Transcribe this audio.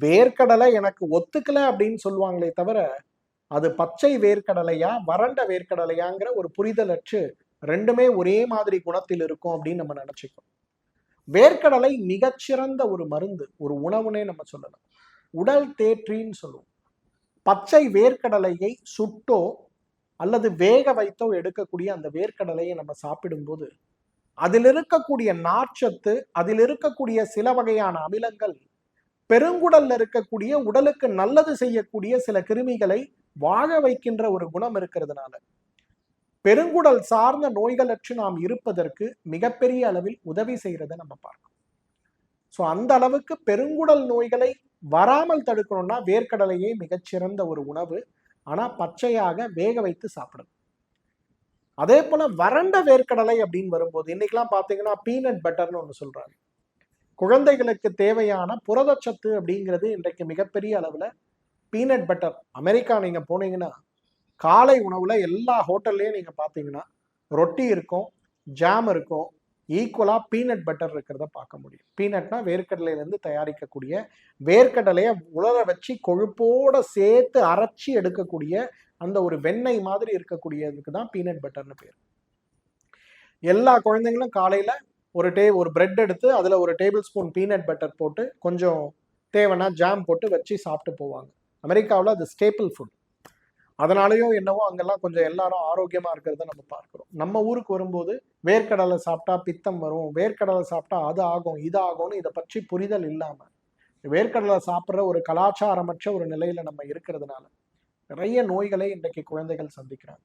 வேர்க்கடலை எனக்கு ஒத்துக்கல அப்படின்னு சொல்லுவாங்களே தவிர அது பச்சை வேர்க்கடலையா வறண்ட வேர்க்கடலையாங்கிற ஒரு புரிதலற்று ரெண்டுமே ஒரே மாதிரி குணத்தில் இருக்கும் அப்படின்னு நம்ம நினைச்சுக்கோம். வேர்க்கடலை மிகச்சிறந்த ஒரு மருந்து ஒரு உணவுனே நம்ம சொல்லலாம். உடல் தேற்றின்னு சொல்லுவோம். பச்சை வேர்க்கடலையை சுட்டோ அல்லது வேக வைத்தோ எடுக்கக்கூடிய அந்த வேர்க்கடலையை நம்ம சாப்பிடும்போது அதில் இருக்கக்கூடிய நார்ச்சத்து அதில் இருக்கக்கூடிய சில வகையான அமிலங்கள் பெருங்குடல்ல இருக்கக்கூடிய உடலுக்கு நல்லது செய்யக்கூடிய சில கிருமிகளை வாழ வைக்கின்ற ஒரு குணம் இருக்கிறதுனால. பெருங்குடல் சார்ந்த நோய்களற்று நாம் இருப்பதற்கு மிகப்பெரிய அளவில் உதவி செய்யறதை நம்ம பார்க்கணும். ஸோ அந்த அளவுக்கு பெருங்குடல் நோய்களை வராமல் தடுக்கணும்னா வேர்க்கடலையே மிகச்சிறந்த ஒரு உணவு. ஆனால் பச்சையாக வேக வைத்து சாப்பிடணும். அதே போல வறண்ட வேர்க்கடலை அப்படின்னு வரும்போது இன்னைக்கெல்லாம் பார்த்தீங்கன்னா பீனட் பட்டர்னு ஒன்று சொல்றாங்க. குழந்தைகளுக்கு தேவையான புரதச்சத்து அப்படிங்கிறது இன்றைக்கு மிகப்பெரிய அளவில் பீனட் பட்டர் அமெரிக்கா நீங்கள் போனீங்கன்னா காலை உணவில் எல்லா ஹோட்டல்லையும் நீங்கள் பார்த்தீங்கன்னா ரொட்டி இருக்கும் ஜாம் இருக்கும் ஈக்குவலாக பீனட் பட்டர் இருக்கிறத பார்க்க முடியும். பீனட்னா வேர்க்கடலையிலேருந்து தயாரிக்கக்கூடிய வேர்க்கடலையை உலர வச்சு கொழுப்போடு சேர்த்து அரைச்சி எடுக்கக்கூடிய அந்த ஒரு வெண்ணெய் மாதிரி இருக்கக்கூடியதுக்கு தான் பீனட் பட்டர்னு பேர். எல்லா குழந்தைங்களும் காலையில் ஒரு டே ஒரு பிரெட் எடுத்து அதில் ஒரு டேபிள் ஸ்பூன் பீனட் பட்டர் போட்டு கொஞ்சம் தேவைன்னா ஜாம் போட்டு வச்சு சாப்பிட்டு போவாங்க. அமெரிக்காவில் அது ஸ்டேபிள் ஃபுட் அதனாலேயோ என்னவோ அங்கெல்லாம் கொஞ்சம் எல்லாரும் ஆரோக்கியமாக இருக்கிறத நம்ம பார்க்குறோம். நம்ம ஊருக்கு வரும்போது வேர்க்கடலை சாப்பிட்டா பித்தம் வரும் வேர்க்கடலை சாப்பிட்டா அது ஆகும் இது ஆகும்னு இதை பற்றி புரிதல் இல்லாமல் வேர்க்கடலை சாப்பிட்ற ஒரு கலாச்சாரமற்ற ஒரு நிலையில் நம்ம இருக்கிறதுனால நிறைய நோய்களை இன்றைக்கு குழந்தைகள் சந்திக்கிறாங்க.